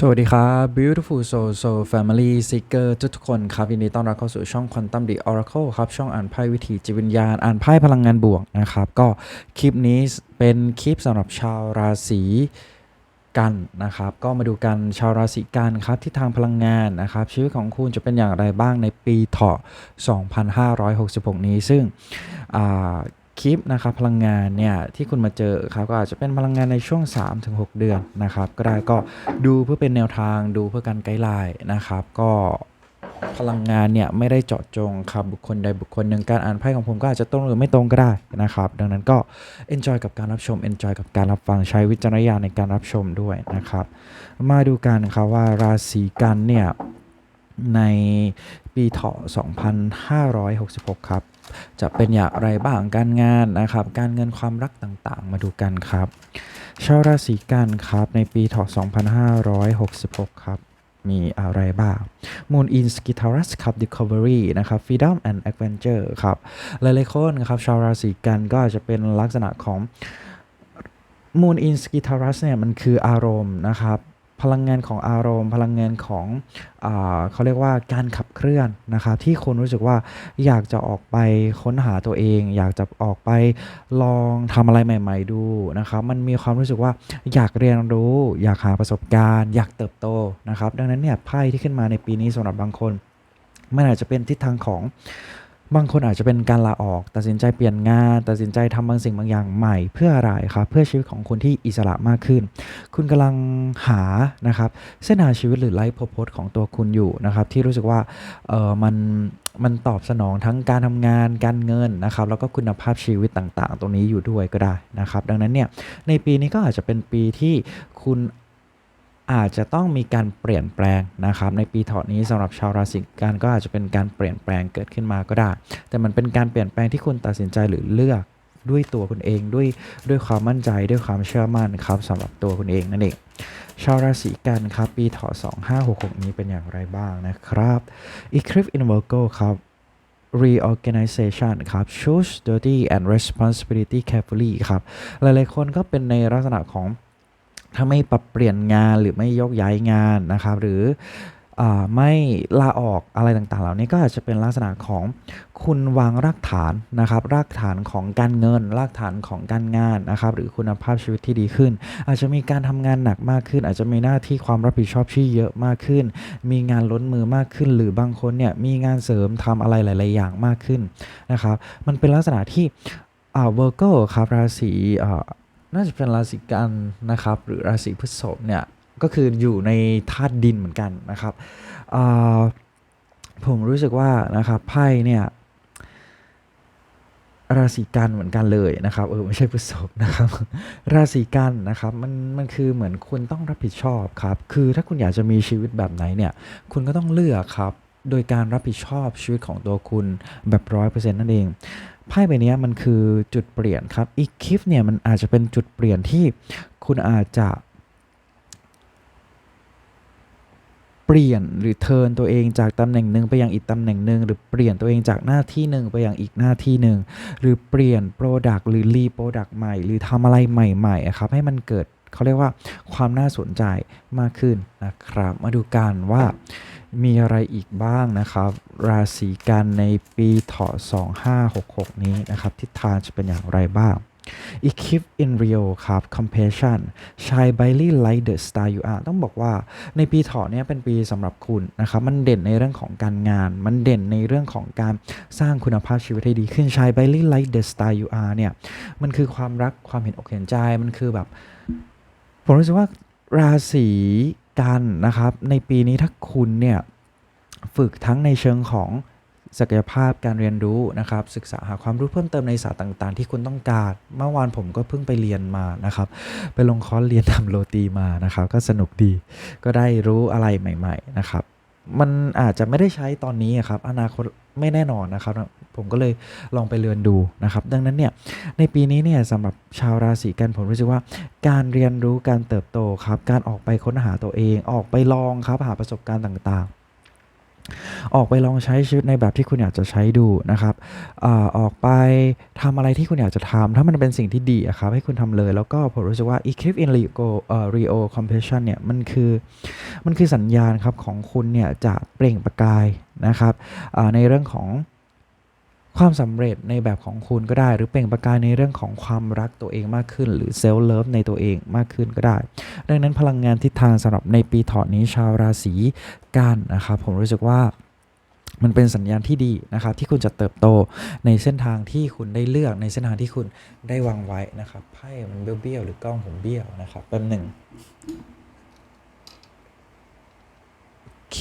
สวัสดีครับ Beautiful Soul Soul Family Seeker ทุกทุกคนครับยินดีต้อนรับเข้าสู่ช่อง Quantum The Oracle ครับ ช่องอ่านไพ่วิถีจิตวิญญาณ อ่านไพ่พลังงานบวกนะครับ ก็คลิปนี้เป็นคลิปสำหรับชาวราศีกันนะครับ ก็มาดูกันชาวราศีกันครับที่ทางพลังงานนะครับ ชีวิตของคุณจะเป็นอย่างไรบ้างในปีเถาะ 2566 นี้ซึ่งอ่า คลิปนะครับพลังงานเนี่ยที่คุณมาเจอครับก็อาจจะเป็นพลังงานในช่วง 3-6 เดือนนะครับก็ได้ก็ดูเพื่อเป็นแนวทางดูเพื่อการไกด์ไลน์นะครับ ก็พลังงานเนี่ยไม่ได้เจาะจงครับบุคคลใดบุคคลหนึ่งการอ่านไพ่ของผมก็อาจจะตรงหรือไม่ตรงก็ได้นะครับ ดังนั้นก็ enjoy กับการรับชม enjoy กับการรับฟังใช้วิจารณญาณในการรับชมด้วยนะครับ มาดูกันครับว่าราศีกันเนี่ยในปีเถาะ 2566 ครับ จะเป็นอย่างไรบ้างการงานนะครับ การเงินความรักต่างๆ มาดูกันครับ ชาวราศีกันครับในปีถาะ2566 ครับมีอะไรบ้าง Moon in Skitaras ครับ Discovery นะครับ Freedom and Adventure ครับ หลายๆคนครับ ชาวราศีกันก็อาจจะเป็นลักษณะของ Moon in Skitaras เนี่ยมันคืออารมณ์นะครับ พลังงานของอารมณ์ พลังงานของอเขาเรียกว่าการขับเคลื่อนนะครับที่คุณรู้สึกว่าอยากจะออกไปค้นหาตัวเอง อยากจะออกไปลองทำอะไรใหม่ ๆ ดูนะครับมันมีความรู้สึกว่าอยากเรียนรู้ อยากหาประสบการณ์ อยากเติบโตนะครับดังนั้นเนี่ยไพ่ที่ขึ้นมาในปีนี้สำหรับบางคนมันอาจจะเป็นทิศทางของ บางคนอาจจะเป็นการลาออก ตัดสินใจเปลี่ยนงาน ตัดสินใจทำบางสิ่งบางอย่างใหม่ เพื่ออะไรครับ เพื่อชีวิตของคุณที่อิสระมากขึ้น คุณกำลังหานะครับเส้นทางชีวิตหรือไลฟ์โพสของตัวคุณอยู่นะครับ ที่รู้สึกว่าเออมันมันตอบสนองทั้งการทำงานการเงินนะครับ แล้วก็คุณภาพชีวิตต่างๆ ตรงนี้อยู่ด้วยก็ได้นะครับ ดังนั้นเนี่ยในปีนี้ก็อาจจะเป็นปีที่คุณ อาจจะต้องมีการเปลี่ยนแปลงนะครับในปีเถาะนี้สำหรับชาวราศีกันก็อาจจะเป็นการเปลี่ยนแปลงเกิดขึ้นมาก็ได้ แต่มันเป็นการเปลี่ยนแปลงที่คุณตัดสินใจหรือเลือกด้วยตัวคุณเองด้วยด้วยความมั่นใจด้วยความเชื่อมั่นครับสำหรับตัวคุณเองนั่นเองชาวราศีกันครับปีเถาะ2566 นี้เป็นอย่างไรบ้างนะครับ Eclipse in Virgo ครับ reorganization ครับ choose duty and responsibility carefully ครับ หลายๆคนก็เป็นในลักษณะของ ถ้าไม่ปรับเปลี่ยนงานหรือไม่ยกย้ายงานนะครับ หรืออไม่ลาออกอะไรต่างๆ เหล่านี้ก็อาจจะเป็นลักษณะของคุณวางรากฐานนะครับ รากฐานของการเงิน รากฐานของการงานนะครับ หรือคุณภาพชีวิตที่ดีขึ้น อาจจะมีการทำงานหนักมากขึ้น อาจจะมีหน้าที่ความรับผิดชอบที่เยอะมากขึ้น มีงานล้นมือมากขึ้น หรือบางคนเนี่ยมีงานเสริมทำอะไรหลาย ๆ อย่างมากขึ้นนะครับ มันเป็นลักษณะที่อ่าเวอร์โกครับราศีอ น่าจะเป็นราศีกันนะครับ หรือราศีพฤษภเนี่ยก็คืออยู่ในธาตุดินเหมือนกันนะครับผมรู้สึกว่านะครับไพ่เนี่ยราศีกันเหมือนกันเลยนะครับเออไม่ใช่พฤษภนะครับ ราศีกันนะครับมันมันคือเหมือนคุณต้องรับผิดชอบครับ คือถ้าคุณอยากจะมีชีวิตแบบไหนเนี่ย คุณก็ต้องเลือกครับ โดยการรับผิดชอบชีวิตของตัวคุณแบบร้อยเปอร์เซ็นต์นั่นเองไพ่ใบนี้มันคือจุดเปลี่ยนครับ อีกคลิปเนี่ยมันอาจจะเป็นจุดเปลี่ยนที่คุณอาจจะเปลี่ยนหรือเทินตัวเองจากตำแหน่งหนึ่งไปยังอีกตำแหน่งหนึ่งหรือเปลี่ยนตัวเองจากหน้าที่หนึ่งไปยังอีกหน้าที่หนึ่งหรือเปลี่ยนโปรดักต์หรือรีโปรดักต์ใหม่ หรือทำอะไรใหม่ๆครับให้มันเกิดเขาเรียกว่าความน่าสนใจมากขึ้นนะครับ มาดูกันว่า มีอะไรอีกบ้างนะครับ ราศีกันในปีเถาะ2566 นี้นะครับ ทิศทางจะเป็นอย่างไรบ้าง Equip in Rio ครับ Compassion Shine brightly like the star you are ต้องบอกว่าในปีเถาะเนี้ยเป็นปีสำหรับคุณนะครับ มันเด่นในเรื่องของการงาน มันเด่นในเรื่องของการสร้างคุณภาพชีวิตให้ดีขึ้น Shine brightly like the star you are เนี่ย มันคือความรัก ความเห็นอกเห็นใจ มันคือแบบ ผมรู้สึกว่าราศี กันนะครับ ในปีนี้ถ้าคุณเนี่ยฝึกทั้งในเชิงของศักยภาพการเรียนรู้นะครับ ศึกษาหาความรู้เพิ่มเติมในศาสตร์ต่าง ๆ ที่คุณต้องการ เมื่อวานผมก็เพิ่งไปเรียนมานะครับ ไปลงคอร์สเรียนทำโรตีมานะครับ ก็สนุกดีก็ได้รู้อะไรใหม่ ๆ นะครับ มันอาจจะไม่ได้ใช้ตอนนี้ครับอนาคตไม่แน่นอนนะครับ ผมก็เลยลองไปเรียนดูนะครับ ดังนั้นเนี่ยในปีนี้เนี่ยสำหรับชาวราศีกันผมรู้สึกว่า การเรียนรู้การเติบโตครับ การออกไปค้นหาตัวเองออกไปลองครับหาประสบการณ์ต่าง ออกไปลองใช้ชีวิตในแบบที่คุณอยากจะใช้ดูนะครับอออกไปทำอะไรที่คุณอยากจะทำถ้ามันเป็นสิ่งที่ดีอะครับให้คุณทำเลย แล้วก็ผมรู้สึกว่า Eclipse in Rio เอ่อ Rio Compassion เนี่ยมันคือมันคือสัญญาณครับของคุณเนี่ยจะเปล่งประกายนะครับในเรื่องของ ความสำเร็จในแบบของคุณก็ได้ หรือเปล่งประกายในเรื่องของความรักตัวเองมากขึ้น หรือเซลล์เลิฟในตัวเองมากขึ้นก็ได้ ดังนั้นพลังงานทิศทางสำหรับในปีถอดนี้ชาวราศีกันนะครับผมรู้สึกว่ามันเป็นสัญญาณที่ดีนะครับที่คุณจะเติบโตในเส้นทางที่คุณได้เลือกในเส้นทางที่คุณได้วางไว้นะครับไพ่มันเบี้ยวๆหรือกล้องผมเบี้ยวนะครับแป๊บหนึ่งโอเค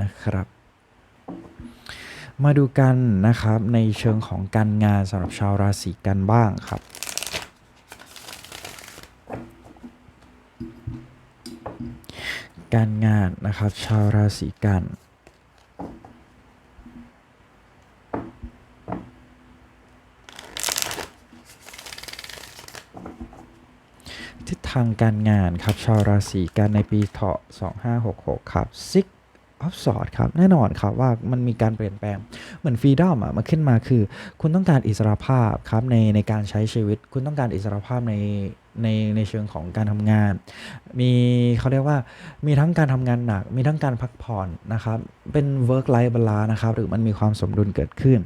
นะครับ มาดูกันนะครับในเชิงของการงานสำหรับชาวราศีกันบ้างครับ การงานนะครับชาวราศีกันทิศทางการงานครับชาวราศีกันในปีเถาะ2566 ครับซิก ออฟสอดครับแน่นอนครับว่ามันมีการเปลี่ยนแปลง เหมือนฟรีดอมอะมาขึ้นมาคือ คุณต้องการอิสรภาพครับในในการใช้ชีวิต คุณต้องการอิสรภาพในในในเชิงของการทำงาน มีเขาเรียกว่ามีทั้งการทำงานหนัก มีทั้งการพักผ่อนนะครับ เป็น work life balance นะครับ หรือมันมีความสมดุลเกิดขึ้น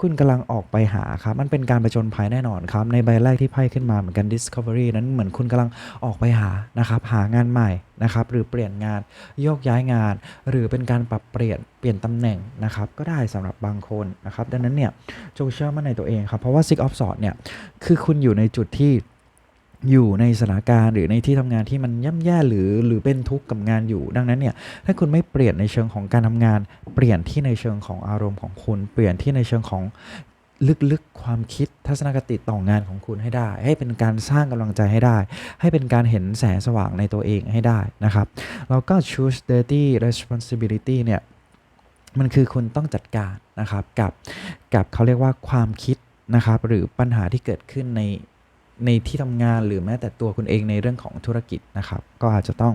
คุณกำลังออกไปหาครับ มันเป็นการประจนภัยแน่นอนครับ ในใบแรกที่ไพ่ขึ้นมาเหมือนกัน discovery นั้นเหมือนคุณกำลังออกไปหานะครับ หางานใหม่นะครับ หรือเปลี่ยนงานโยกย้ายงาน หรือเป็นการปรับเปลี่ยนเปลี่ยนตำแหน่งนะครับ ก็ได้สำหรับบางคนนะครับ ดังนั้นเนี่ยจงเชื่อมั่นในตัวเองครับ เพราะว่า six of swords เนี่ย คือคุณอยู่ในจุดที่ อยู่ในสถานการณ์หรือในที่ทำงานที่มันย่ำแย่หรือหรือเป็นทุกข์กับงานอยู่ ดังนั้นเนี่ยถ้าคุณไม่เปลี่ยนในเชิงของการทำงาน เปลี่ยนที่ในเชิงของอารมณ์ของคุณ เปลี่ยนที่ในเชิงของลึกๆความคิดทัศนคติต่องานของคุณให้ได้ ให้เป็นการสร้างกำลังใจให้ได้ ให้เป็นการเห็นแสงสว่างในตัวเองให้ได้นะครับแล้วก็ choose dirty responsibility เนี่ยมันคือคุณต้องจัดการนะครับกับกับเขาเรียกว่าความคิดนะครับหรือปัญหาที่เกิดขึ้นใน ในที่ทำงานหรือแม้แต่ตัวคุณเองในเรื่องของธุรกิจนะครับ ก็อาจจะต้อง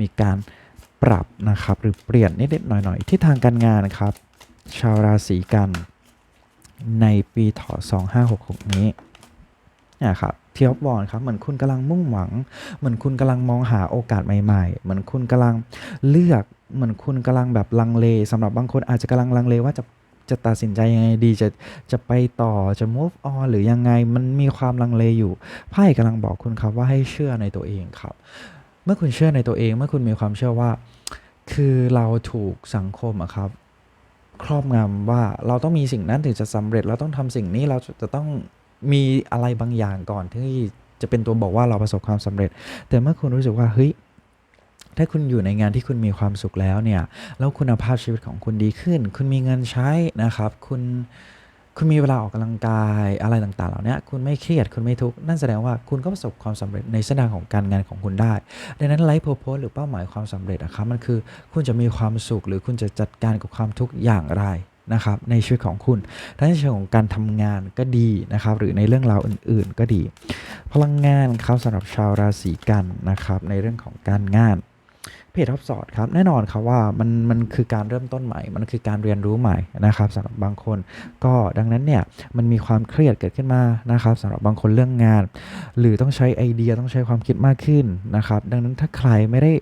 มีการปรับนะครับ หรือเปลี่ยนนิดๆหน่อยๆที่ทางการงานนะครับ ชาวราศีกันในปีถอ2566 นี้นะครับเทียบบอลครับเหมือนคุณกำลังมุ่งหวัง เหมือนคุณกำลังมองหาโอกาสใหม่ ๆ เหมือนคุณกำลังเลือก เหมือนคุณกำลังแบบลังเลสำหรับบางคนอาจจะกำลังลังเลว่าจะ จะตัดสินใจยังไงดีจะจะไปต่อจะ move on หรือยังไงมันมีความลังเลอยู่ไพ่กำลังบอกคุณครับว่าให้เชื่อในตัวเองครับ เมื่อคุณเชื่อในตัวเอง เมื่อคุณมีความเชื่อว่า คือเราถูกสังคมอะครับ ครอบงำว่าเราต้องมีสิ่งนั้นถึงจะสำเร็จเราต้องทำสิ่งนี้เราจะต้องมีอะไรบางอย่างก่อนที่จะเป็นตัวบอกว่าเราประสบความสำเร็จ แต่เมื่อคุณรู้สึกว่าเฮ้ย ถ้าคุณอยู่ในงานที่คุณมีความสุขแล้วเนี่ยแล้วคุณภาพชีวิตของคุณดีขึ้น คุณมีเงินใช้นะครับ คุณคุณมีเวลาออกกำลังกายอะไรต่างๆ เหล่านี้คุณไม่เครียดคุณไม่ทุกข์นั่นแสดงว่าคุณก็ประสบความสำเร็จในเส้นทางของการงานของคุณได้ ดังนั้นไลฟ์โพโพหรือเป้าหมายความสำเร็จอะครับมันคือคุณจะมีความสุขหรือคุณจะจัดการกับความทุกข์อย่างไรนะครับในชีวิตของคุณทั้งในเชิงของการทำงานก็ดีนะครับหรือในเรื่องราวอื่น ๆ ก็ดี พลังงานครับสำหรับชาวราศีกันนะครับในเรื่องของการงาน เพจท็อปสอดครับแน่นอนครับว่ามันมันคือการเริ่มต้นใหม่ มันคือการเรียนรู้ใหม่นะครับสำหรับบางคน ก็ดังนั้นเนี่ยมันมีความเครียดเกิดขึ้นมานะครับสำหรับบางคนเรื่องงาน หรือต้องใช้ไอเดียต้องใช้ความคิดมากขึ้นนะครับ ดังนั้นถ้าใครไม่ได้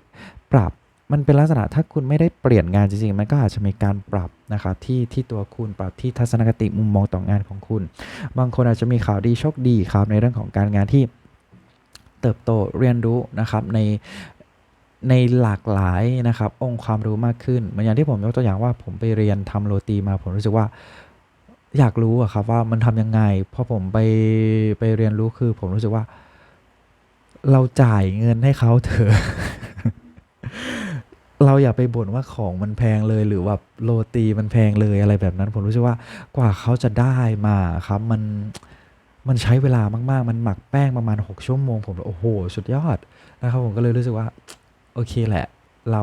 ปรับมันเป็นลักษณะถ้าคุณไม่ได้เปลี่ยนงานจริงๆ มันก็อาจจะมีการปรับนะครับที่ที่ตัวคุณปรับที่ทัศนคติมุมมองต่องานของคุณ บางคนอาจจะมีข่าวดีโชคดีครับในเรื่องของการงานที่เติบโตเรียนรู้นะครับใน ในหลากหลายนะครับองค์ความรู้มากขึ้นเหมือนอย่างที่ผมยกตัวอย่างว่าผมไปเรียนทำโรตีมาผมรู้สึกว่าอยากรู้อะครับว่ามันทำยังไงพอผมไปไปเรียนรู้คือผมรู้สึกว่า เราจ่ายเงินให้เขาเถอะเราอย่าไปบ่นว่าของมันแพงเลยหรือว่าโรตีมันแพงเลยอะไรแบบนั้น ผมรู้สึกว่ากว่าเขาจะได้มาครับมันมันใช้เวลามาก ๆ มันหมักแป้งประมาณ 6 ชั่วโมง ผมโอ้โห สุดยอดนะครับผมก็เลยรู้สึกว่า โอเคแหละ เรา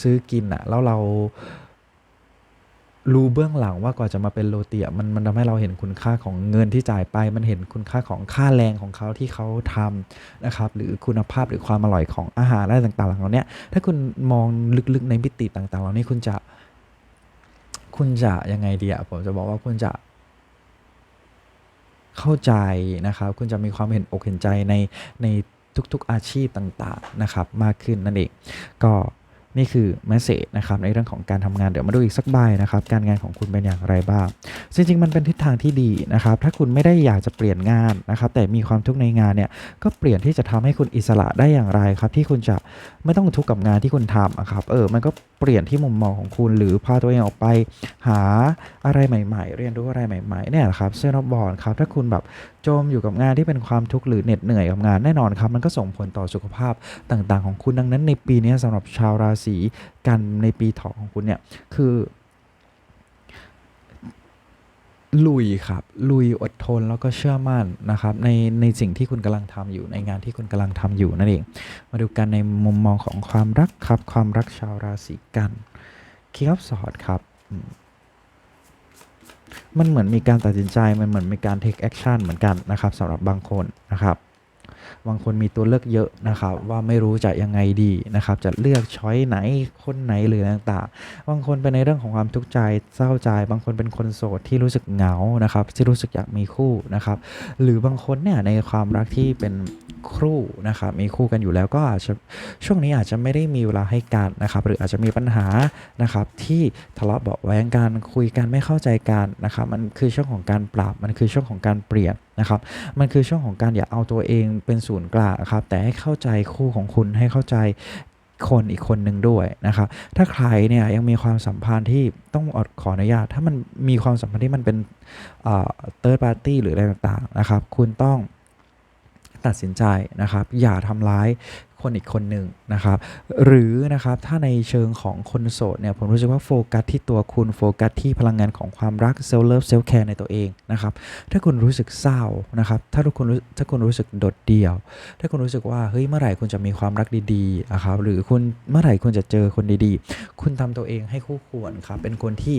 ซื้อกินอะแล้วเรารู้เบื้องหลังว่ากว่าจะมาเป็นโรตีอะมันมันทำให้เราเห็นคุณค่าของเงินที่จ่ายไป มันเห็นคุณค่าของค่าแรงของเขาที่เขาทำนะครับ หรือคุณภาพหรือความอร่อยของอาหารอะไรต่างๆเหล่านี้ถ้าคุณมองลึกๆในมิติต่างๆเหล่านี้คุณจะ คุณจะยังไงดีอะผมจะบอกว่าคุณจะเข้าใจนะครับ คุณจะมีความเห็นอกเห็นใจในใน ทุกๆอาชีพต่างๆนะครับมากขึ้นนั่นเองก็ นี่คือแมสเซจนะครับในเรื่องของการทำงานเดี๋ยวมาดูอีกสักใบนะครับการงานของคุณเป็นอย่างไรบ้างจริงๆมันเป็นทิศทางที่ดีนะครับถ้าคุณไม่ได้อยากจะเปลี่ยนงานนะครับแต่มีความทุกข์ในงานเนี่ยก็เปลี่ยนที่จะทำให้คุณอิสระได้อย่างไรครับที่คุณจะไม่ต้องทุกข์กับงานที่คุณทำครับเออมันก็เปลี่ยนที่มุมมองของคุณหรือพาตัวเองออกไป หาอะไรใหม่ ๆ เรียนรู้อะไรใหม่ๆเนี่ยครับเซนอบอลครับถ้าคุณแบบจมอยู่กับงานที่เป็นความทุกข์หรือเหน็ดเหนื่อยกับงานแน่นอนครับมันก็ส่งผลต่อสุขภาพต่างๆ ของคุณดังนั้นในปีนี้สำหรับชาวราศกันในปีเถาะของคุณเนี่ยคือลุยครับลุยอดทนแล้วก็เชื่อมั่นนะครับในในสิ่งที่คุณกำลังทำอยู่ในงานที่คุณกำลังทำอยู่นั่นเอง มาดูกันในมุมมองของความรักครับ ความรักชาวราศีกันคิงออฟสอดครับ มันเหมือนมีการตัดสินใจ มันเหมือนมีการ take action เหมือนกันนะครับสำหรับบางคนนะครับ บางคนมีตัวเลือกเยอะนะครับ ว่าไม่รู้จะยังไงดีนะครับ จะเลือกช้อยไหนคนไหนหรือต่างๆ บางคนเป็นในเรื่องของความทุกข์ใจเศร้าใจ บางคนเป็นคนโสดที่รู้สึกเหงานะครับ ที่รู้สึกอยากมีคู่นะครับ หรือบางคนเนี่ยในความรักที่เป็นครู่นะครับมีคู่กันอยู่แล้วก็อาจจะช่วงนี้อาจจะไม่ได้มีเวลาให้กันนะครับหรืออาจจะมีปัญหานะครับที่ทะเลาะเบาะแว้งกันคุยกันไม่เข้าใจกันนะครับมันคือช่วงของการปรับมันคือช่วงของการเปลี่ยนนะครับมันคือช่วงของการอย่าเอาตัวเองเป็นศูนย์กลางครับแต่ให้เข้าใจคู่ของคุณให้เข้าใจคนอีกคนหนึ่งด้วยนะครับ ถ้าใครเนี่ยยังมีความสัมพันธ์ที่ต้องอดขออนุญาต ถ้ามันมีความสัมพันธ์ที่มันเป็นเติร์ดปาร์ตี้หรืออะไรต่างๆนะครับ คุณต้อง ตัดสินใจนะครับ อย่าทำร้าย คนอีกคนหนึ่งนะครับ หรือนะครับถ้าในเชิงของคนโสดเนี่ยผมรู้สึกว่าโฟกัสที่ตัวคุณโฟกัสที่พลังงานของความรักเซลล์เลิฟเซลล์แคร์ในตัวเองนะครับ ถ้าคุณรู้สึกเศร้านะครับถ้าทุกคนรู้ถ้าคุณรู้สึกโดดเดี่ยว ถ้าคุณรู้สึกว่าเฮ้ยเมื่อไหร่คุณจะมีความรักดีๆอะครับหรือคุณเมื่อไหร่คุณจะเจอคนดีๆ คุณทำตัวเองให้คู่ควรครับเป็นคนที่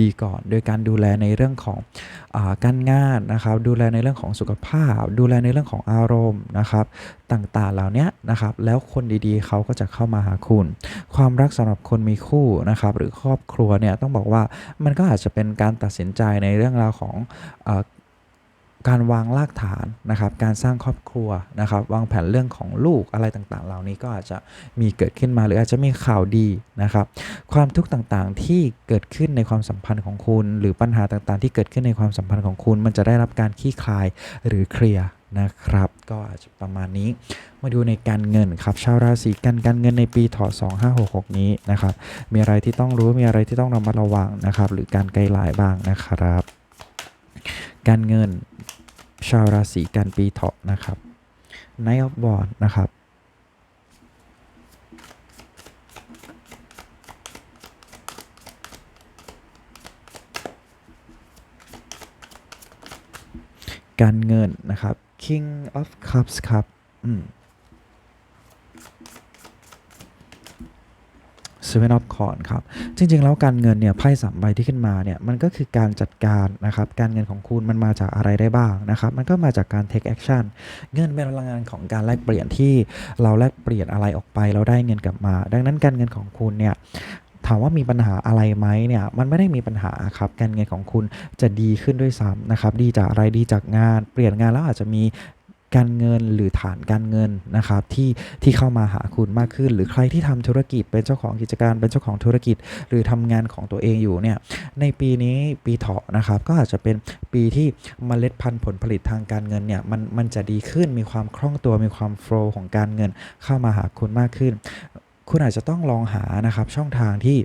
ดีๆ ก่อน โดยการดูแลในเรื่องของอการงานนะครับดูแลในเรื่องของสุขภาพ ดูแลในเรื่องของอารมณ์นะครับต่างๆเหล่านี้นะครับแล้วคนดีๆ เขาก็จะเข้ามาหาคุณ ความรักสำหรับคนมีคู่นะครับหรือครอบครัวเนี่ยต้องบอกว่ามันก็อาจจะเป็นการตัดสินใจในเรื่องราวของอการวางรากฐานนะครับ การสร้างครอบครัวนะครับ วางแผนเรื่องของลูกอะไรต่างๆ เหล่านี้ก็อาจจะมีเกิดขึ้นมาหรืออาจจะมีข่าวดีนะครับ ความทุกข์ต่างๆที่เกิดขึ้นในความสัมพันธ์ของคุณ หรือปัญหาต่างๆ ที่เกิดขึ้นในความสัมพันธ์ของคุณ มันจะได้รับการคลี่คลายหรือเคลียร์ นะครับ ก็อาจจะประมาณนี้ มาดูในการเงินครับ ชาวราศีกันการเงินในปีถอ2566 นี้นะครับ มีอะไรที่ต้องรู้มีอะไรที่ต้องระมัดระวังนะครับ หรือการไกลหลายบ้างนะครับ การเงินชาวราศีกันปีเถาะนะครับ Knight of Wands นะครับการเงินนะครับ King of Cups ครับ อืม Seven of c o r n ครับ จริง ๆ แล้วการเงินเนี่ยไพ่สามใบที่ขึ้นมาเนี่ยมันก็คือการจัดการนะครับ การเงินของคุณมันมาจากอะไรได้บ้างนะครับ มันก็มาจากการ take action เงินเป็นพลังงานของการแลกเปลี่ยนที่เราแลกเปลี่ยนอะไรออกไป เราได้เงินกลับมา ดังนั้นการเงินของคุณเนี่ย ถามว่ามีปัญหาอะไรไหมเนี่ยมันไม่ได้มีปัญหาครับการเงินของคุณจะดีขึ้นด้วยซ้ำนะครับดีจากอะไรดีจากงาน เปลี่ยนงานแล้วอาจจะมีการเงินหรือฐานการเงินนะครับที่ที่เข้ามาหาคุณมากขึ้น หรือใครที่ทำธุรกิจเป็นเจ้าของกิจการเป็นเจ้าของธุรกิจ หรือทำงานของตัวเองอยู่เนี่ยในปีนี้ปีเถาะนะครับก็อาจจะเป็นปีที่เมล็ดพันธุ์ผลผลิตทางการเงินเนี่ยมันมันจะดีขึ้นมีความคล่องตัวมีความโฟล์ของการเงินเข้ามาหาคุณมากขึ้น คุณอาจจะต้องลองหานะครับช่องทางที่